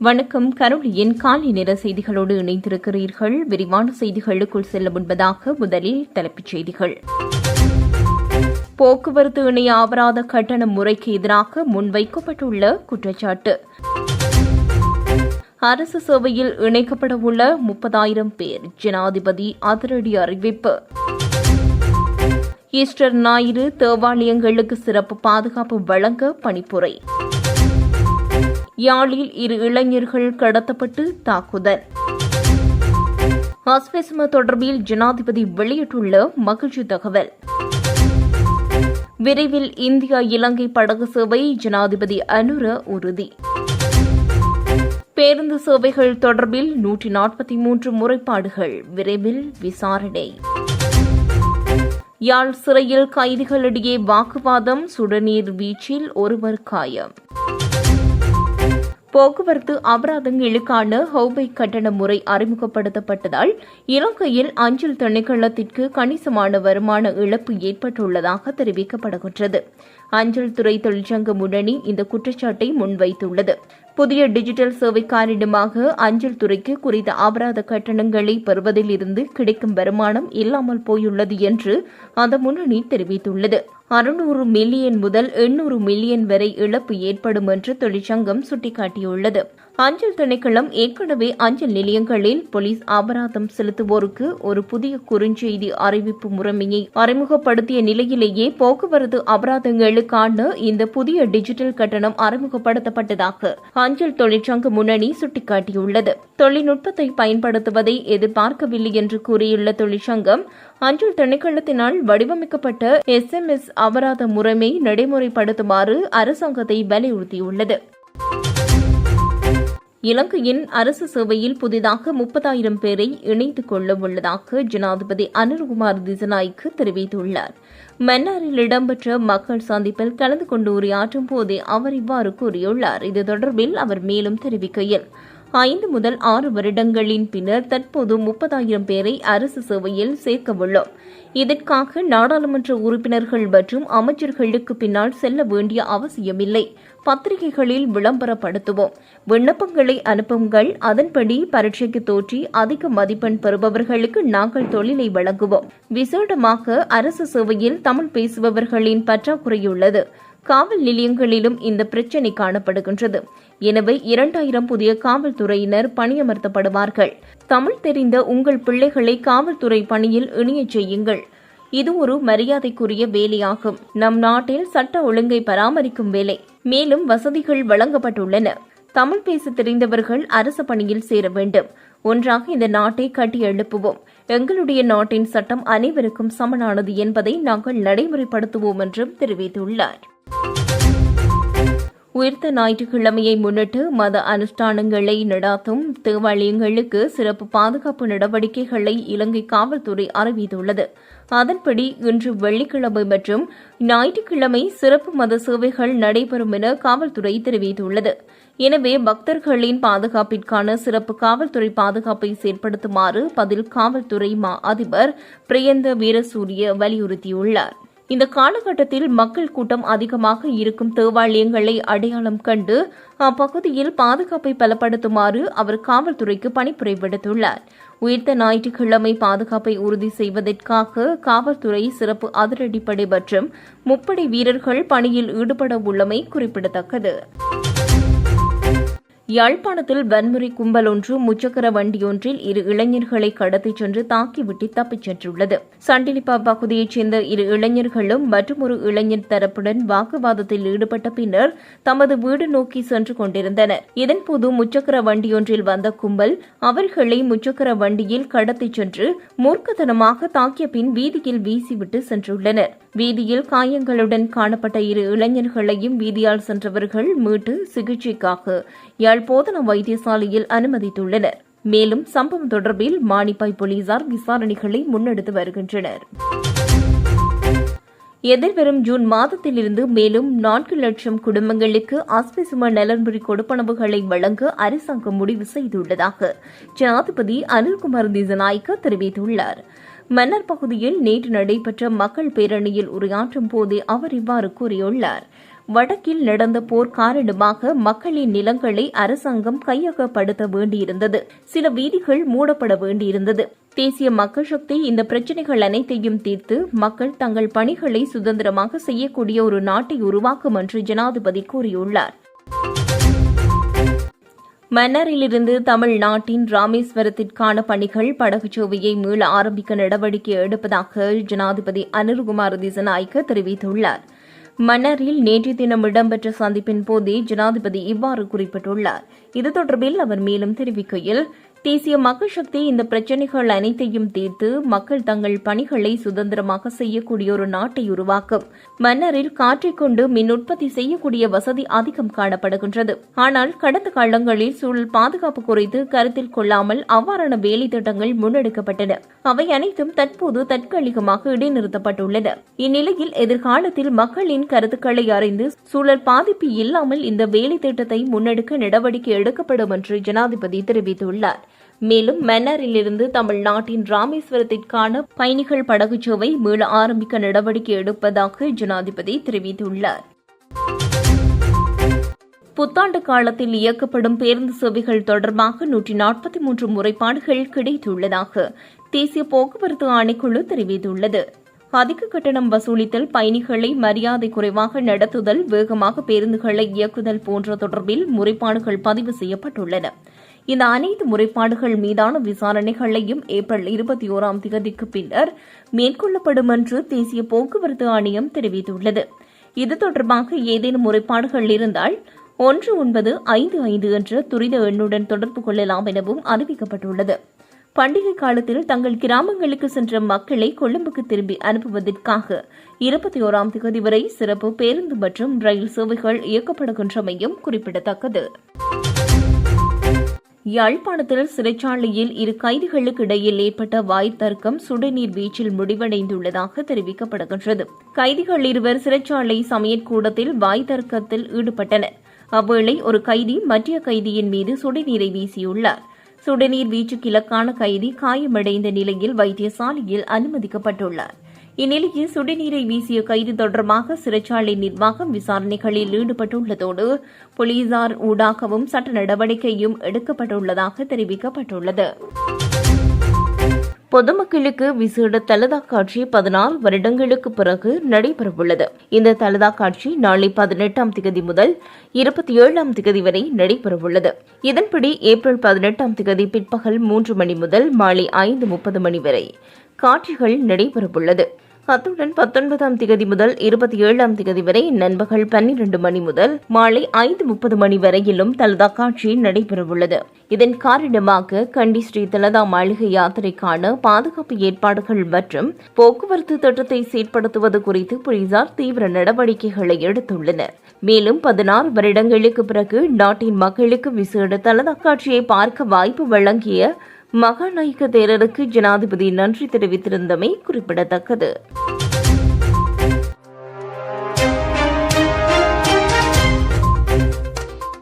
வணக்கம். கரோலியின் காலை நேர செய்திகளோடு இணைந்திருக்கிறீர்கள். விரிவான செய்திகளுக்குள் செல்ல முன்பதாக முதலில் தலைப்புச் செய்திகள். போக்குவரத்து இணைய அபராத கட்டண முறைக்கு எதிராக முன்வைக்கப்பட்டுள்ள குற்றச்சாட்டு. அரசு சேவையில் இணைக்கப்பட உள்ள முப்பதாயிரம் பேர் ஜனாதிபதி அதிரடி அறிவிப்பு. ஈஸ்டர் ஞாயிறு தேவாலயங்களுக்கு சிறப்பு பாதுகாப்பு வழங்க பணிப்புரை. யாழில் இரு இளைஞர்கள் கடத்தப்பட்டு தாக்குதல். ஆஸ்பெஸ்ம தொடர்பில் ஜனாதிபதி வெளியிட்டுள்ள மகிழ்ச்சி தகவல். விரைவில் இந்தியா இலங்கை படகு சேவை ஜனாதிபதி அனுர உறுதி. பேருந்து சேவைகள் தொடர்பில் நூற்றி நாற்பத்தி மூன்று முறைப்பாடுகள் விரைவில் விசாரணை. யாழ் சிறையில் கைதிகளிடையே வாக்குவாதம் சுடுநீர் வீச்சில் ஒருவர் காயம். போக்குவரத்து அபராதங்களுக்கான ஹோபை கட்டண முறை அறிமுகப்படுத்தப்பட்டதால் இலங்கையில் அஞ்சல் திணைக்களத்திற்கு கணிசமான வருமான இழப்பு ஏற்பட்டுள்ளதாக தெரிவிக்கப்படுகின்றது. அஞ்சல் துறை தொழிற்சங்க முன்னணி இந்த குற்றச்சாட்டை முன்வைத்துள்ளது. புதிய டிஜிட்டல் சேவை காரணமாக அஞ்சல் துறைக்கு குறித்த அபராத கட்டணங்களை பெறுவதில் இருந்து கிடைக்கும் வருமானம் இல்லாமல் போயுள்ளது என்று அந்த முன்னணி தெரிவித்துள்ளது. அறுநூறு மில்லியன் முதல் எண்ணூறு மில்லியன் வரை இழப்பு ஏற்படும் என்று தொழிற்சங்கம் சுட்டிக்காட்டியுள்ளது. அஞ்சல் திணைக்களம் ஏற்கனவே அஞ்சல் நிலையங்களில் போலீஸ் அபராதம் செலுத்துவோருக்கு ஒரு புதிய குறுஞ்செய்தி அறிவிப்பு முறைமையை அறிமுகப்படுத்திய நிலையிலேயே போக்குவரத்து அபராதங்களுக்கான இந்த புதிய டிஜிட்டல் கட்டணம் அறிமுகப்படுத்தப்பட்டதாக அஞ்சல் தொழிற்சங்க முன்னணி சுட்டிக்காட்டியுள்ளது. தொழில்நுட்பத்தை பயன்படுத்துவதை எதிர்பார்க்கவில்லை என்று கூறியுள்ள தொழிற்சங்கம் அஞ்சல் திணைக்களத்தினால் வடிவமைக்கப்பட்ட எஸ் எம் எஸ் அபராத முறைமை நடைமுறைப்படுத்துமாறு அரசாங்கத்தை வலியுறுத்தியுள்ளது. இலங்கையின் அரசு சேவையில் புதிதாக முப்பதாயிரம் பேரை இணைத்துக் கொள்ள உள்ளதாக ஜனாதிபதி அனுர்குமார் திசநாய்க்கு தெரிவித்துள்ளார். மன்னாரில் இடம்பெற்ற மக்கள் சந்திப்பில் கலந்து கொண்டு உரையாற்றும் போதே அவர் இவ்வாறு கூறியுள்ளார். இது தொடர்பில் அவர் மேலும் தெரிவிக்கையில் ஐந்து முதல் ஆறு வருடங்களின் பின்னர் தற்போது முப்பதாயிரம் பேரை அரசு சேவையில் சேர்க்க உள்ளோம் இதற்காக நாடாளுமன்ற உறுப்பினர்கள் மற்றும் அமைச்சர்களுக்கு பின்னால் செல்ல வேண்டிய அவசியமில்லை. பத்திரிகைகளில் விளம்பரப்படுத்துவோம். விண்ணப்பங்களை அனுப்புங்கள். அதன்படி பரீட்சைக்கு தோற்றி அதிக மதிப்பெண் பெறுபவர்களுக்கு நாங்கள் தொழிலை வழங்குவோம். விசேடமாக அரசு சேவையில் தமிழ் பேசுபவர்களின் பற்றாக்குறையுள்ளது. காவல் நிலையங்களிலும் இந்த பிரச்சினை காணப்படுகின்றது. எனவே இரண்டாயிரம் புதிய காவல்துறையினர் பணியமர்த்தப்படுவார்கள். தமிழ் தெரிந்த உங்கள் பிள்ளைகளை காவல்துறை பணியில் இணையச் செய்யுங்கள். இது ஒரு மரியாதைக்குரிய வேலையாகும். நம் நாட்டில் சட்ட ஒழுங்கை பராமரிக்கும் வேலை. மேலும் வசதிகள் வழங்கப்பட்டுள்ளன. தமிழ் பேச தெரிந்தவர்கள் அரசு பணியில் சேர வேண்டும். ஒன்றாக இந்த நாட்டை கட்டி எழுப்புவோம். எங்களுடைய நாட்டின் சட்டம் அனைவருக்கும் சமனானது என்பதை நாங்கள் நடைமுறைப்படுத்துவோம் என்றும் தெரிவித்துள்ளார். உயிர்த்த ஞாயிற்றுக்கிழமையை முன்னிட்டு மத அனுஷ்டானங்களை நடாத்தும் தேவாலயங்களுக்கு சிறப்பு பாதுகாப்பு நடவடிக்கைகளை இலங்கை காவல்துறை அறிவித்துள்ளது. அதன்படி இன்று வெள்ளிக்கிழமை மற்றும் ஞாயிற்றுக்கிழமை சிறப்பு மத சேவைகள் நடைபெறும் என காவல்துறை தெரிவித்துள்ளது. எனவே பக்தர்களின் பாதுகாப்பிற்கான சிறப்பு காவல்துறை பாதுகாப்பை செயற்படுத்துமாறு பதில் காவல்துறை மா அதிபர் பிரியந்த வீரசூரிய வலியுறுத்தியுள்ளார். இந்த காலகட்டத்தில் மக்கள் கூட்டம் அதிகமாக இருக்கும் தேவாலயங்களை அடையாளம் கண்டு அப்பகுதியில் பாதுகாப்பை பலப்படுத்துமாறு அவர் காவல்துறைக்கு பணிப்புரை விடுத்துள்ளார். உயிர்த்த ஞாயிற்றுக்கிழமை பாதுகாப்பை உறுதி செய்வதற்காக காவல்துறை சிறப்பு அதிரடிப்படை மற்றும் முப்படை வீரர்கள் பணியில் ஈடுபட உள்ளமை குறிப்பிடத்தக்கது. யாழ்ப்பாணத்தில் வன்முறை கும்பல் ஒன்று முச்சக்கர வண்டியொன்றில் இரு இளைஞர்களை கடத்திச் சென்று தாக்கிவிட்டு தப்பிச் சென்றுள்ளது. சண்டிலிப்பா பகுதியைச் சேர்ந்த இரு இளைஞர்களும் மற்றொரு இளைஞர் தரப்புடன் வாக்குவாதத்தில் ஈடுபட்ட பின்னர் தமது வீடு நோக்கி சென்று கொண்டிருந்தனர். இதன்போது முச்சக்கர வண்டியொன்றில் வந்த கும்பல் அவர்களை முச்சக்கர வண்டியில் கடத்திச் சென்று மூர்க்கத்தனமாக தாக்கிய பின் வீதியில் வீசிவிட்டு சென்றுள்ளனர். வீதியில் காயங்களுடன் காணப்பட்ட இரு இளைஞர்களையும் வீதியால் சென்றவர்கள் மீட்டு சிகிச்சைக்காக யாழ் போதனா வைத்தியசாலையில் அனுமதித்துள்ளனர். மேலும் சம்பவம் தொடர்பில் மானிப்பாய் போலீசார் விசாரணைகளை முன்னெடுத்து வருகின்றனர். எதிர்வரும் ஜூன் மாதத்திலிருந்து மேலும் நான்கு லட்சம் குடும்பங்களுக்கு ஆஸ்பிசும நலன்புரி கொடுப்பனவுகளை வழங்க அரசாங்கம் முடிவு செய்துள்ளதாக ஜனாதிபதி அனில்குமார் திசநாய்க்கு தெரிவித்துள்ளார். மன்னர் பகுதியில் நேற்று நடைபெற்ற மக்கள் பேரணியில் உரையாற்றும் போதே அவர் இவ்வாறு கூறியுள்ளார். வடக்கில் நடந்த போர் காரணமாக மக்களின் நிலங்களை அரசாங்கம் கையகப்படுத்த வேண்டியிருந்தது. சில வீதிகள் மூடப்பட வேண்டியிருந்தது. தேசிய மக்கள் சக்தி இந்த பிரச்சினைகள் அனைத்தையும் தீர்த்து மக்கள் தங்கள் பணிகளை சுதந்திரமாக செய்யக்கூடிய ஒரு நாட்டை உருவாக்கும் என்று ஜனாதிபதி கூறியுள்ளார். மன்னரிலிருந்து தமிழ்நாட்டின் ராமேஸ்வரத்திற்கான பணிகள் படகுச்சோவையை மீள ஆரம்பிக்க நடவடிக்கை எடுப்பதாக ஜனாதிபதி அனில்குமார் திசநாயக்க தெரிவித்துள்ளார். மன்னரில் நேற்று தினம் இடம்பெற்ற சந்திப்பின் போதே ஜனாதிபதி இவ்வாறு குறிப்பிட்டுள்ளார். இது தொடர்பில் அவர் மேலும் தெரிவிக்கையில் தேசிய மக்கள் சக்தி இந்த பிரச்சினைகள் அனைத்தையும் தீர்த்து மக்கள் தங்கள் பணிகளை சுதந்திரமாக செய்யக்கூடிய ஒரு நாட்டை உருவாக்கும். மன்னரில் காற்றைக் கொண்டு மின் உற்பத்தி செய்யக்கூடிய வசதி அதிகம் காணப்படுகின்றது. ஆனால் கடந்த காலங்களில் சூழல் பாதுகாப்பு குறித்து கருத்தில் கொள்ளாமல் அவ்வாறான வேலை திட்டங்கள் முன்னெடுக்கப்பட்டன. அவை அனைத்தும் தற்போது தற்காலிகமாக இடைநிறுத்தப்பட்டுள்ளன. இந்நிலையில் எதிர்காலத்தில் மக்களின் கருத்துக்களை அறிந்து சூழல் பாதிப்பு இல்லாமல் இந்த வேலை திட்டத்தை முன்னெடுக்க நடவடிக்கை எடுக்கப்படும் என்று ஜனாதிபதி தெரிவித்துள்ளார். மேலும் மன்னாரிலிருந்து தமிழ்நாட்டின் ராமேஸ்வரத்திற்கான பயணிகள் படகுச்சோவை மீள ஆரம்பிக்க நடவடிக்கை எடுப்பதாக ஜனாதிபதி தெரிவித்துள்ளார். புத்தாண்டு காலத்தில் இயக்கப்படும் பேருந்து சேவைகள் தொடர்பாக நூற்றி நாற்பத்தி மூன்று முறைப்பாடுகள் கிடைத்துள்ளதாக தேசிய போக்குவரத்து ஆணைக்குழு தெரிவித்துள்ளது. அதிக கட்டணம் வசூலித்தல் பயணிகளை மரியாதை குறைவாக நடத்துதல் வேகமாக பேருந்துகளை இயக்குதல் போன்ற தொடர்பில் முறைப்பாடுகள் பதிவு செய்யப்பட்டுள்ளன. இந்த அனைத்து முறைப்பாடுகள் மீதான விசாரணைகளையும் ஏப்ரல் இருபத்தி ஓராம் தேதிக்கு பின்னர் மேற்கொள்ளப்படும் என்று தேசிய போக்குவரத்து ஆணையம் தெரிவித்துள்ளது. இது தொடர்பாக ஏதேனும் முறைப்பாடுகள் இருந்தால் ஒன்று ஒன்பது ஐந்து ஐந்து என்ற துரித எண்ணுடன் தொடர்பு கொள்ளலாம் எனவும் அறிவிக்கப்பட்டுள்ளது. பண்டிகை காலத்தில் தங்கள் கிராமங்களுக்கு சென்ற மக்களை கொழும்புக்கு திரும்பி அனுப்புவதற்காக இருபத்தி ஓராம் தேதி வரை சிறப்பு பேருந்து மற்றும் ரயில் சேவைகள் இயக்கப்படுகின்றமையும் குறிப்பிடத்தக்கது. யாழ்ப்பாணத்தில் சிறைச்சாலையில் இரு கைதிகளுக்கு இடையில் ஏற்பட்ட வாய் தர்க்கம் சுடுநீர் வீச்சில் முடிவடைந்துள்ளதாக தெரிவிக்கப்படுகின்றது. கைதிகள் இருவர் சிறைச்சாலை சமையற்கூடத்தில் வாய் தர்க்கத்தில் ஈடுபட்டனர். அவ்வேளை ஒரு கைதி மற்ற கைதியின் மீது சுடுநீரை வீசியுள்ளார். சுடுநீர் வீச்சுக்கிழக்கான கைதி காயமடைந்த நிலையில் வைத்தியசாலையில் அனுமதிக்கப்பட்டுள்ளார். இந்நிலையில் சுடுநீரை வீசிய கைது தொடர்பாக சிறைச்சாலை நிர்வாகம் விசாரணைகளில் ஈடுபட்டுள்ளதோடு போலீசார் ஊடாகவும் சட்ட நடவடிக்கையும் எடுக்கப்பட்டுள்ளதாக தெரிவிக்கப்பட்டுள்ளது. பொதுமக்களுக்கு விசேட தலதா காட்சி பதினாறு வருடங்களுக்கு பிறகு நடைபெறவுள்ளது. இந்த தலதா காட்சி நாளை பதினெட்டாம் திகதி முதல் இருபத்தி ஏழாம் திகதி வரை நடைபெறவுள்ளது. இதன்படி ஏப்ரல் பதினெட்டாம் திகதி பிற்பகல் மூன்று மணி முதல் மாலை ஐந்து முப்பது மணி வரை காட்சிகள் நடைபெறவுள்ளது. அத்துடன் பத்தொன்பதாம் திகதி முதல் இருபத்தி ஏழாம் திகதி வரை நண்பகல் பன்னிரண்டு மணி முதல் மாலை ஐந்து முப்பது மணி வரையிலும் தலதா காட்சி நடைபெறவுள்ளது. இதன் காரணமாக கண்டி ஸ்ரீ தலதா மாளிகை யாத்திரைக்கான பாதுகாப்பு ஏற்பாடுகள் மற்றும் போக்குவரத்து திட்டத்தை செயற்படுத்துவது குறித்து போலீசார் தீவிர நடவடிக்கைகளை எடுத்துள்ளனர். மேலும் பதினாறு வருடங்களுக்கு பிறகு நாட்டின் மக்களுக்கு விசேட தலதா காட்சியை பார்க்க வாய்ப்பு வழங்கிய மகாநாயக்க தேரருக்கு ஜனாதிபதி நன்றி தெரிவித்திருந்தமை குறிப்பிடத்தக்கது.